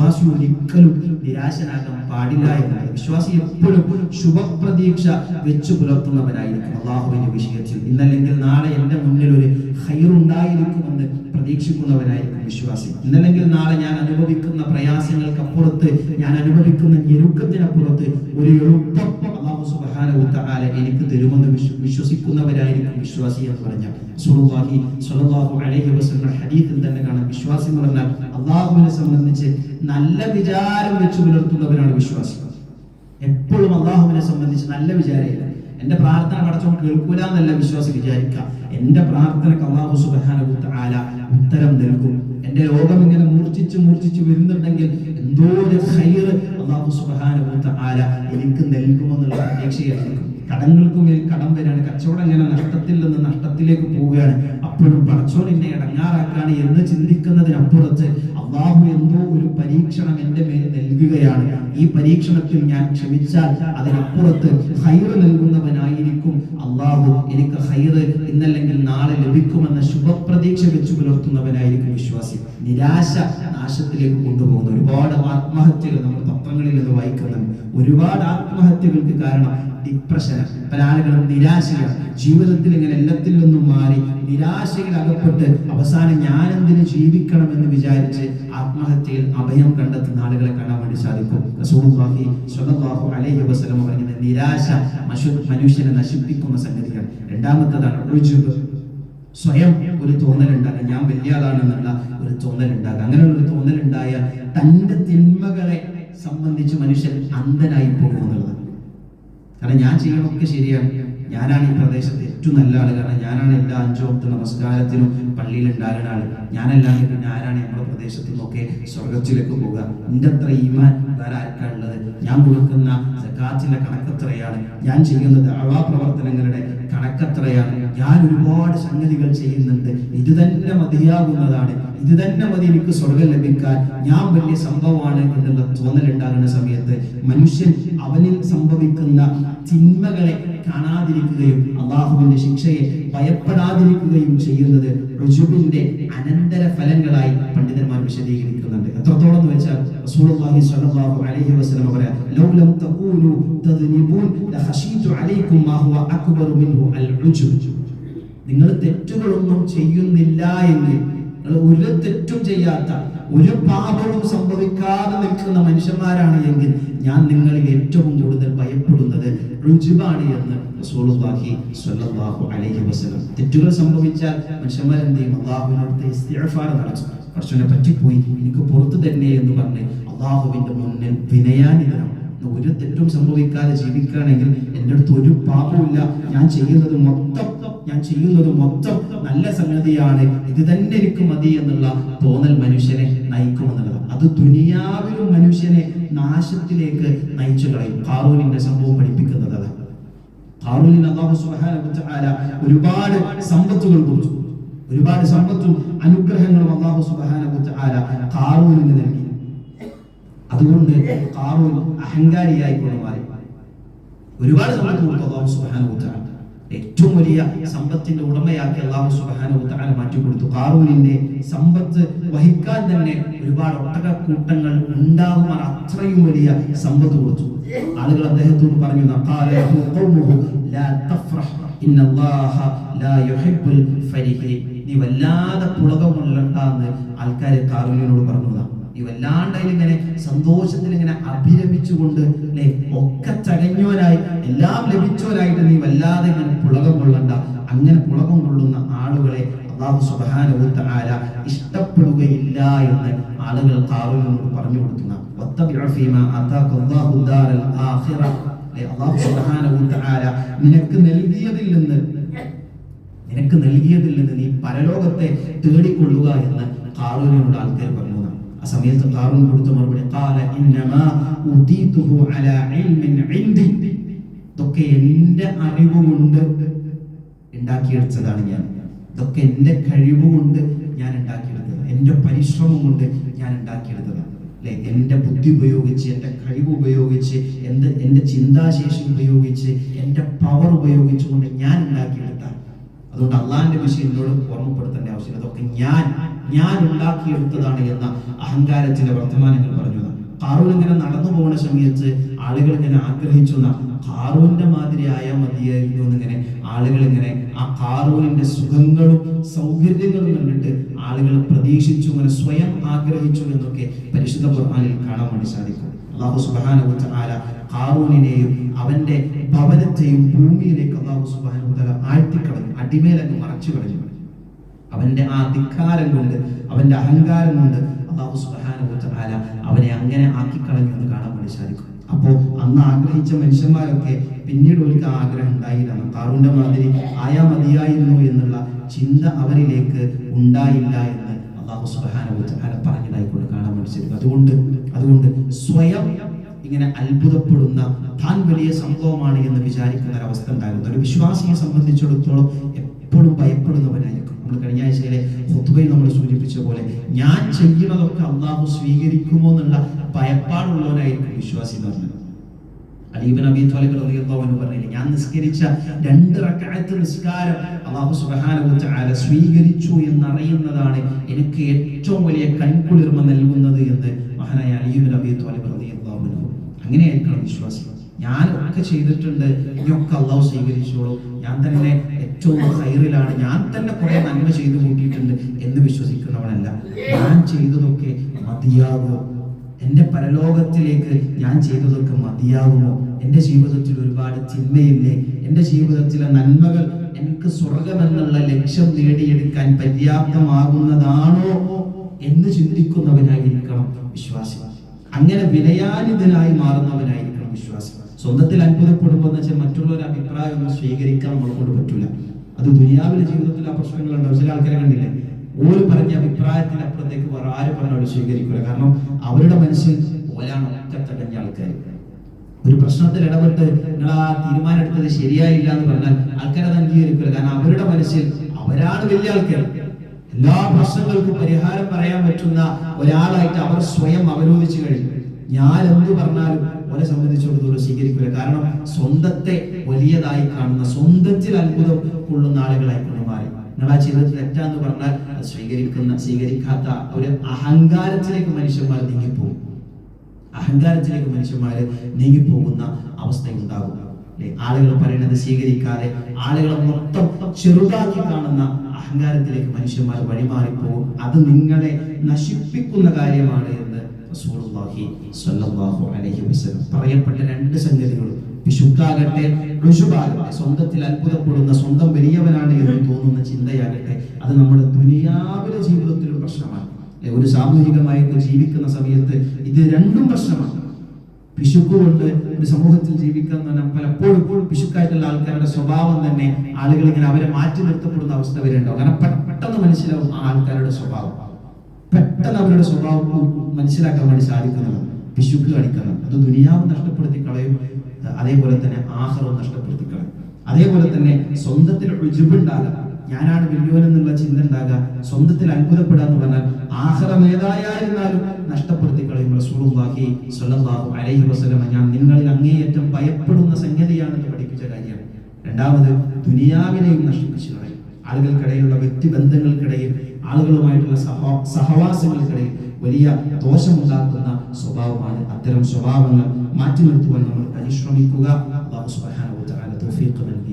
വിശ്വാസി ഒരിക്കലും നിരാശനാകാൻ പാടില്ല എന്നാണ്. വിശ്വാസി എപ്പോഴും ശുഭപ്രതീക്ഷ വെച്ചു പുലർത്തുന്നവരായിരിക്കും അള്ളാഹുവിന്റെ വിഷയത്തിൽ ഇന്നല്ലെങ്കിൽ നാളെ എന്റെ മുന്നിൽ ഒരു ഹൈറുണ്ടായിരിക്കുമെന്ന് പ്രതീക്ഷിക്കുന്നവരായിരിക്കും വിശ്വാസി. ഇന്നല്ലെങ്കിൽ നാളെ ഞാൻ അനുഭവിക്കുന്ന പ്രയാസങ്ങൾക്കപ്പുറത്ത് ഞാൻ അനുഭവിക്കുന്ന ഞെരുക്കത്തിനപ്പുറത്ത് ഒരു എളുപ്പം എനിക്ക് തരുമെന്ന് വിശ്വ- വിശ്വസിക്കുന്നവരായിരിക്കും വിശ്വാസി എന്ന് പറഞ്ഞ സുറുവാഹി സ്വല്ലല്ലാഹു അലൈഹി വസല്ലം ഹരീത്തിൽ തന്നെ കാണാം. വിശ്വാസി എന്ന് പറഞ്ഞാൽ അള്ളാഹുവിനെ സംബന്ധിച്ച് നല്ല വിചാരം വെച്ച് പുലർത്തുന്നവരാണ് വിശ്വാസി. എപ്പോഴും അള്ളാഹുവിനെ സംബന്ധിച്ച് നല്ല വിചാരമില്ല. എന്റെ പ്രാർത്ഥന പടച്ചോൻ കേൾക്കൂല എന്നല്ല വിശ്വാസി വിചാരിക്കുക. എന്റെ പ്രാർത്ഥനക്ക് അള്ളാഹു സുബ്ഹാനഹു തആല ഉത്തരം നൽകും. എന്റെ ലോകം ഇങ്ങനെ മൂർച്ഛിച്ച് മൂർച്ഛിച്ച് വരുന്നുണ്ടെങ്കിൽ എന്തോ ഒരു ഖൈർ അള്ളാഹു തആല എനിക്ക് നൽകുമെന്നുള്ള പ്രതീക്ഷയായിരിക്കും കടങ്ങൾക്കും മേൽ കടം വരാണ്. കച്ചവടം ഇങ്ങനെ നഷ്ടത്തിൽ നിന്ന് നഷ്ടത്തിലേക്ക് പോവുകയാണ്. അപ്പോഴും പടച്ചോൻ എന്നെ ഇടങ്ങാറാക്കാണ് എന്ന് ചിന്തിക്കുന്നതിനപ്പുറത്ത് അള്ളാഹു എന്തോ ഒരു പരീക്ഷണം എന്റെ മേൽ നൽകുകയാണ്. ഈ പരീക്ഷണത്തിൽ ഞാൻ ക്ഷമിച്ചാൽ അതിനപ്പുറത്ത് ഹൈറ് നൽകുന്നവനായിരിക്കും അള്ളാഹു. എനിക്ക് ഹൈറ് ഇന്നല്ലെങ്കിൽ നാളെ ലഭിക്കുമെന്ന ശുഭപ്രതീക്ഷ വെച്ച് പുലർത്തുന്നവനായിരിക്കും വിശ്വാസി. നിരാശ നാശത്തിലേക്ക് കൊണ്ടുപോകുന്ന ഒരുപാട് ആത്മഹത്യകൾ നമ്മൾ പത്രങ്ങളിൽ നിന്ന് വായിക്കുന്നുണ്ട്. ഒരുപാട് ആത്മഹത്യകൾക്ക് കാരണം ഡിപ്രഷൻ പല ആളുകളും നിരാശയാണ്. ജീവിതത്തിൽ ഇങ്ങനെ എല്ലാത്തിൽ നിന്നും മാറി നിരാശയിൽ അകപ്പെട്ട് അവസാനം ഞാൻ എന്തിനു ജീവിക്കണം എന്ന് വിചാരിച്ച് ആത്മഹത്യയിൽ അഭയം കണ്ടെത്തുന്ന ആളുകളെ കാണാൻ വേണ്ടി സാധിക്കും. റസൂലുള്ളാഹി സ്വല്ലല്ലാഹു അലൈഹി പറയുന്നത് നിരാശ മനുഷ്യ- മനുഷ്യനെ നശിപ്പിക്കുന്ന സംഗതിയാണ്. രണ്ടാമത്തതാണ് സ്വയം ഒരു തോന്നലുണ്ടാകാം ഞാൻ വലിയ ആളാണെന്നുള്ള ഒരു തോന്നലുണ്ടാകാം അങ്ങനെയുള്ള ഒരു തോന്നലുണ്ടായ തന്റെ തിന്മകളെ സംബന്ധിച്ച് മനുഷ്യൻ അന്ധനായി പോകുമെന്നുള്ളത് കാരണം ഞാൻ ചെയ്യണമൊക്കെ ശരിയാണ്. ഞാനാണ് ഈ പ്രദേശത്തെ ഏറ്റവും നല്ല ആൾ. കാരണം ഞാനാണ് എല്ലാ അഞ്ചോ പത്ത് നമസ്കാരത്തിനും പള്ളിയിൽ ഉണ്ടാകുന്ന ആൾ. ഞാനല്ലാതെ പിന്നെ ആരാണ് നമ്മുടെ പ്രദേശത്തു നിന്നൊക്കെ സ്വർഗത്തിലേക്ക് പോകുക എന്റെ അത്ര ഈമാൻ വേറെ ആർക്കാണുള്ളത് ഞാൻ കൊടുക്കുന്ന സക്കാത്തിന്റെ കണക്കത്രയാണ്. ഞാൻ ചെയ്യുന്ന ദാവാ പ്രവർത്തനങ്ങളുടെ കണക്കത്രയാണ്. ഞാൻ ഒരുപാട് സംഗതികൾ ചെയ്യുന്നുണ്ട്. ഇത് തന്നെ മതിയാകുന്നതാണ്. ഇത് തന്നെ മതി എനിക്ക് സ്വർഗം ലഭിക്കാൻ. ഞാൻ വലിയ സംഭവമാണ് എന്നുള്ള തോന്നലുണ്ടാകുന്ന സമയത്ത് മനുഷ്യൻ അവനിൽ സംഭവിക്കുന്ന തിന്മകളെ കാണാതിരിക്കുകയും അള്ളാഹുവിന്റെ ശിക്ഷയെ ഭയപ്പെടാതിരിക്കുകയും ചെയ്യുന്നത് റുജുബിന്റെ അനന്തര ഫലങ്ങളായി പണ്ഡിതന്മാർ വിശദീകരിക്കുന്നുണ്ട്. എത്രത്തോളം വെച്ചാൽ റസൂലുള്ളാഹി സ്വല്ലല്ലാഹു അലൈഹി വസല്ലം ലഖശീതു മാ ഹുവ അക്ബറു നിങ്ങൾ തെറ്റുകളൊന്നും ചെയ്യുന്നില്ല എങ്കിൽ ഒരു തെറ്റും ചെയ്യാത്ത ഒരു പാപവും സംഭവിക്കാതെ നിൽക്കുന്ന മനുഷ്യന്മാരാണ് എങ്കിൽ ഞാൻ നിങ്ങളിൽ ഏറ്റവും കൂടുതൽ ഭയപ്പെടുന്നത് രുചിബാണ് എന്ന് റസൂലുള്ളാഹി സ്വല്ലല്ലാഹു അലൈഹി വസല്ലം. തെറ്റുകൾ സംഭവിച്ചാൽ മനുഷ്യന്മാർ എന്ത് ചെയ്യും അള്ളാഹുവിനടുത്ത് ഇസ്തിഗ്ഫാർ നടത്തും. പടച്ചോനെ പറ്റിപ്പോയി. എനിക്ക് പുറത്തു തന്നെ എന്ന് പറഞ്ഞ് അള്ളാഹുവിന്റെ മുന്നിൽ വിനയാനിതരാണ് ഒരു തെറ്റും സംഭവിക്കാതെ ജീവിക്കുകയാണെങ്കിൽ എന്റെ അടുത്ത് ഒരു പാപമില്ല ഞാൻ ചെയ്യുന്നത് മൊത്തം ഞാൻ ചെയ്യുന്നത് മൊത്തം നല്ല സംഗതിയാണ്. ഇത് തന്നെ എനിക്ക് മതി എന്നുള്ള തോന്നൽ മനുഷ്യനെ നയിക്കുമെന്നുള്ളത്. അത് ദുനിയാവിലും മനുഷ്യനെ നാശത്തിലേക്ക് നയിച്ചു കളയും. കാറൂലിന്റെ സംഭവം പഠിപ്പിക്കുന്നത് അതാണ്. കാറൂലിന് വ തആല ഒരുപാട് സമ്പത്തുകൾ കൊടുത്തു ഒരുപാട് സമ്പത്തും അനുഗ്രഹങ്ങളും അള്ളാഹു സുബ്ഹാനഹു വ തആല ഹാറൂനിന് നൽകി. അതുകൊണ്ട് കാറൂൽ അഹങ്കാരിയായി കൊണ്ട് മാറി ഒരുപാട് സമ്പത്ത് കൊടുത്തു വ തആല ഏറ്റവും വലിയ സമ്പത്തിന്റെ ഉടമയാക്കി അള്ളാഹു സുബ്ഹാനഹു മാറ്റിക്കൊടുത്തു ഹാറൂനിന്റെ സമ്പത്ത് വഹിക്കാൻ തന്നെ ഒരുപാട് ഒട്ടക കൂട്ടങ്ങൾ അത്രയും വലിയ സമ്പത്ത് കൊടുത്തു. ആളുകൾ അദ്ദേഹത്തോട് പറഞ്ഞു. നീ വല്ലാതെ പുളകമുള്ളണ്ടെന്ന് ആൾക്കാർ കാറൂലിനോട് പറഞ്ഞതാ നീ വല്ലാണ്ട് ഇങ്ങനെ സന്തോഷത്തിൽ ഇങ്ങനെ അഭിരമിച്ചുകൊണ്ട് അല്ലെ ഒക്കെ ചകഞ്ഞവനായി എല്ലാം ലഭിച്ചവനായിട്ട് നീ വല്ലാതെ ഇങ്ങനെ പുളകം കൊള്ളണ്ട. അങ്ങനെ പുളകം കൊള്ളുന്ന ആളുകളെ അള്ളാഹു സുബ്ഹാനഹു വ തആല ഇഷ്ടപ്പെടുകയില്ല എന്ന് ആളുകൾ കാറുകളോട് പറഞ്ഞു കൊടുക്കുന്ന. അള്ളാഹു നിനക്ക് നൽകിയതിൽ നിന്ന് നിനക്ക് നൽകിയതിൽ നിന്ന് നീ പരലോകത്തെ തേടിക്കൊള്ളുക എന്ന് കാറൂരിനോട് ആൾക്കാർ പറഞ്ഞു. ആ സമയത്ത് കാറൂൻ കൊടുത്ത മറുപടി "ഖാല ഇന്നമാ ഉതീതുഹു അലാ ഇൽമിൻ ഇൻദി." ഇതൊക്കെ എന്റെ അറിവ് കൊണ്ട് ഉണ്ടാക്കിയെടുത്തതാണ് ഞാൻ. ഇതൊക്കെ എന്റെ കഴിവ് കൊണ്ട് ഞാൻ ഉണ്ടാക്കിയെടുത്തത് എന്റെ പരിശ്രമം കൊണ്ട് ഞാൻ ഉണ്ടാക്കിയെടുത്തതാണ് അല്ലെ? എന്റെ ബുദ്ധി ഉപയോഗിച്ച് എന്റെ കഴിവ് ഉപയോഗിച്ച് എന്റെ എന്റെ ചിന്താശേഷി ഉപയോഗിച്ച് എന്റെ പവർ ഉപയോഗിച്ചുകൊണ്ട് ഞാൻ ഉണ്ടാക്കിയെടുത്ത അതുകൊണ്ട് അള്ളാഹിന്റെ വിഷയം എന്നോട് ഓർമ്മപ്പെടുത്തേണ്ട ആവശ്യമില്ല. അതൊക്കെ ഞാൻ ഞാൻ ഉണ്ടാക്കിയെടുത്തതാണ് എന്ന അഹങ്കാരത്തിന്റെ വർത്തമാനങ്ങൾ പറഞ്ഞു കാറൂൺ ഇങ്ങനെ നടന്നു പോകുന്ന സമയത്ത് ആളുകൾ ഇങ്ങനെ ആഗ്രഹിച്ചു കാറൂന്റെ മാതിരി ആയാൽ മതിയായിരുന്നു എന്നിങ്ങനെ ആളുകൾ ഇങ്ങനെ ആ കാറൂനിന്റെ സുഖങ്ങളും സൗകര്യങ്ങളും കണ്ടിട്ട് ആളുകൾ പ്രതീക്ഷിച്ചു അങ്ങനെ സ്വയം ആഗ്രഹിച്ചു എന്നൊക്കെ പരിശുദ്ധ ഖുർആനിൽ കാണാൻ വേണ്ടി സാധിക്കും. അള്ളാഹു സുബ്ഹാനഹു വ തആല ഖാറൂനിനെയും അവന്റെ ഭവനത്തെയും ഭൂമിയിലേക്ക് അള്ളാഹു സുബ്ഹാനഹു തആല ആഴ്ത്തിക്കളഞ്ഞു അടിമേലങ്ങ് മറച്ചു കളഞ്ഞു അവന്റെ ആ ധിക്കാരം കൊണ്ട് അവന്റെ അഹങ്കാരം കൊണ്ട് അള്ളാഹു തആല അവനെ അങ്ങനെ ആക്കിക്കളഞ്ഞു എന്ന് കാണാൻ വേണ്ടി സാധിക്കും. അപ്പോൾ അന്ന് ആഗ്രഹിച്ച മനുഷ്യന്മാരൊക്കെ പിന്നീട് ഒരു ആഗ്രഹം ഉണ്ടായില്ല കാറൂന്റെ മാതിരി ആയാ മതിയായിരുന്നു എന്നുള്ള ചിന്ത അവരിലേക്ക് ഉണ്ടായില്ല എന്ന് അള്ളാഹു തആല പറഞ്ഞതായിക്കൊണ്ട് കാണാൻ വേണ്ടി സാധിക്കും. അതുകൊണ്ട് അതുകൊണ്ട് സ്വയം ഇങ്ങനെ അത്ഭുതപ്പെടുന്ന താൻ വലിയ സംഭവമാണ് എന്ന് വിചാരിക്കുന്ന ഒരു അവസ്ഥ ഉണ്ടായിരുന്നു. ഒരു വിശ്വാസിയെ സംബന്ധിച്ചിടത്തോളം എപ്പോഴും ഭയപ്പെടുന്നവനായിരിക്കും. നമ്മൾ കഴിഞ്ഞ ആഴ്ചയിലെ ഹുത്തുബയിൽ നമ്മൾ സൂചിപ്പിച്ച പോലെ ഞാൻ ചെയ്യുന്നതൊക്കെ അള്ളാഹു സ്വീകരിക്കുമോ എന്നുള്ള ഭയപ്പാടുള്ളവനായിരിക്കും വിശ്വാസി എന്ന് പറഞ്ഞത്. അലീബൻ അബി തോലിബ് റളിയല്ലാഹു പറഞ്ഞില്ലേ ഞാൻ നിസ്കരിച്ച രണ്ട് റക്അത്ത് നിസ്കാരം അല്ലാഹു സുബ്ഹാനഹു വ തആല സ്വീകരിച്ചു എന്നറിയുന്നതാണ് എനിക്ക് ഏറ്റവും വലിയ കൺകുളിർമ നൽകുന്നത് എന്ന് മഹാനായ അലീബൻ അബി തോലിബ് റളിയല്ലാഹു അങ്ങനെയായിരിക്കണം വിശ്വാസം. ഞാൻ ഒക്കെ ചെയ്തിട്ടുണ്ട്. ഇനിയൊക്കെ അള്ളാഹു സ്വീകരിച്ചോളൂ. ഞാൻ തന്നെ ഏറ്റവും ഹൈറിലാണ്. ഞാൻ തന്നെ കുറെ നന്മ ചെയ്തു കൂട്ടിയിട്ടുണ്ട് എന്ന് വിശ്വസിക്കുന്നവനല്ല. ഞാൻ ചെയ്തതൊക്കെ മതിയാകുമോ? എന്റെ പരലോകത്തിലേക്ക് ഞാൻ ചെയ്തതൊക്കെ മതിയാകുമോ? എന്റെ ജീവിതത്തിൽ ഒരുപാട് ചിന്തയില്ലേ എന്റെ ജീവിതത്തിലെ നന്മകൾ എനിക്ക് സ്വർഗമെന്നുള്ള ലക്ഷ്യം നേടിയെടുക്കാൻ പര്യാപ്തമാകുന്നതാണോ എന്ന് ചിന്തിക്കുന്നവനായിരിക്കണം വിശ്വാസി. അങ്ങനെ വിനയാനിതനായി മാറുന്നവനായിരിക്കണം വിശ്വാസി. സ്വന്തത്തിൽ അത്ഭുതപ്പെടുമ്പോൾ എന്ന് വെച്ചാൽ മറ്റുള്ളവരുടെ അഭിപ്രായം സ്വീകരിക്കാൻ നമ്മളെ കൊണ്ട് പറ്റൂല. അത് ദുനിയാവിലെ ജീവിതത്തിൽ ആ പ്രശ്നങ്ങളുണ്ടാവും ചില ആൾക്കാരെ കണ്ടില്ലേ? ഓര് പറഞ്ഞ അഭിപ്രായത്തിന് അപ്പുറത്തേക്ക് വേറെ ആര് അവർ സ്വീകരിക്കില്ല കാരണം അവരുടെ മനസ്സിൽ ഓലാണ് ഒക്കെ ആൾക്കാർ ഒരു പ്രശ്നത്തിൽ ഇടപെട്ട് നിങ്ങൾ ആ തീരുമാനം എടുത്തത് ശരിയായില്ല എന്ന് പറഞ്ഞാൽ ആൾക്കാരെ അത് അംഗീകരിക്കില്ല കാരണം അവരുടെ മനസ്സിൽ അവരാണ് വലിയ ആൾക്കാർ എല്ലാ പ്രശ്നങ്ങൾക്കും പരിഹാരം പറയാൻ പറ്റുന്ന ഒരാളായിട്ട് അവർ സ്വയം അവരോധിച്ചു കഴിഞ്ഞു. ഞാൻ എന്ത് പറഞ്ഞാലും ഓരെ സംബന്ധിച്ചിടത്തോളം സ്വീകരിക്കില്ല. കാരണം സ്വന്തത്തെ വലിയതായി കാണുന്ന സ്വന്തത്തിൽ അത്ഭുതം കൊള്ളുന്ന ആളുകളായിക്കൊണ്ട് മാറി. ആ ജീവിതത്തിൽ തെറ്റാന്ന് പറഞ്ഞാൽ അത് സ്വീകരിക്കുന്ന സ്വീകരിക്കാത്ത ഒരു അഹങ്കാരത്തിലേക്ക് മനുഷ്യന്മാർ നീങ്ങിപ്പോകും. അഹങ്കാരത്തിലേക്ക് മനുഷ്യന്മാര് നീങ്ങിപ്പോകുന്ന അവസ്ഥ ഉണ്ടാകും ആളുകൾ പറയുന്നത് സ്വീകരിക്കാതെ ആളുകളെ മൊത്തം ചെറുതാക്കി കാണുന്ന അഹങ്കാരത്തിലേക്ക് മനുഷ്യന്മാർ വഴിമാറിപ്പോകും. അത് നിങ്ങളെ നശിപ്പിക്കുന്ന കാര്യമാണ് എന്ന് അലൈഹി വസല്ലം. പറയപ്പെട്ട രണ്ട് സംഗതികളും വിശുദ്ധാകട്ടെ ഋഷുഭാകട്ടെ സ്വന്തത്തിൽ അത്ഭുതപ്പെടുന്ന സ്വന്തം വലിയവനാണ് എന്ന് തോന്നുന്ന ചിന്തയാകട്ടെ അത് നമ്മുടെ ദുനിയാവിലെ ജീവിതത്തിലും പ്രശ്നമാണ്. ഒരു സാമൂഹികമായിട്ട് ജീവിക്കുന്ന സമയത്ത് ഇത് രണ്ടും പ്രശ്നമാണ്. പിശുക്ക് കൊണ്ട് ഒരു സമൂഹത്തിൽ ജീവിക്കാൻ തന്നെ പലപ്പോഴും പിശുക്കായിട്ടുള്ള ആൾക്കാരുടെ സ്വഭാവം തന്നെ ആളുകൾ ഇങ്ങനെ അവരെ മാറ്റി നിർത്തപ്പെടുന്ന അവസ്ഥ വരെയുണ്ടാവും. കാരണം പെട്ടെന്ന് മനസ്സിലാവും ആ ആൾക്കാരുടെ സ്വഭാവം. പെട്ടെന്ന് അവരുടെ സ്വഭാവം മനസ്സിലാക്കാൻ വേണ്ടി സാധിക്കുന്നതാണ്. പിശുക്ക് കാണിക്കുന്നത് അത് ദുനിയാവ് നഷ്ടപ്പെടുത്തി കളയും അതേപോലെ തന്നെ ആഹാരവും നഷ്ടപ്പെടുത്തി കളയും. അതേപോലെ തന്നെ സ്വന്തത്തിൽ രുചിബുണ്ടാകുക ഞാനാണ് എന്നുള്ള ചിന്ത ഉണ്ടാകുക സ്വന്തത്തിൽ അത്ഭുതപ്പെടുക എന്ന് പറഞ്ഞാൽ ആഹ്റം ഏതായിരുന്നാലും നഷ്ടപ്പെടുത്തി കളയും. റസൂലുള്ളാഹി സ്വല്ലല്ലാഹു അലൈഹി വസല്ലമ ഞാൻ നിങ്ങളിൽ അങ്ങേയറ്റം ഭയപ്പെടുന്ന സംഗതിയാണെന്ന് പഠിപ്പിച്ച കാര്യമാണ്. രണ്ടാമത് ദുനിയാവിനെയും നശിപ്പിച്ചു കളയും. ആളുകൾക്കിടയിലുള്ള വ്യക്തിബന്ധങ്ങൾക്കിടയിൽ ആളുകളുമായിട്ടുള്ള സഹ സഹവാസങ്ങൾക്കിടയിൽ വലിയ ദോഷമുണ്ടാക്കുന്ന സ്വഭാവമാണ് അത്തരം സ്വഭാവങ്ങൾ മാറ്റി നിർത്തുവാൻ നമ്മൾ പരിശ്രമിക്കുക. അള്ളാഹു തആല നൽകി.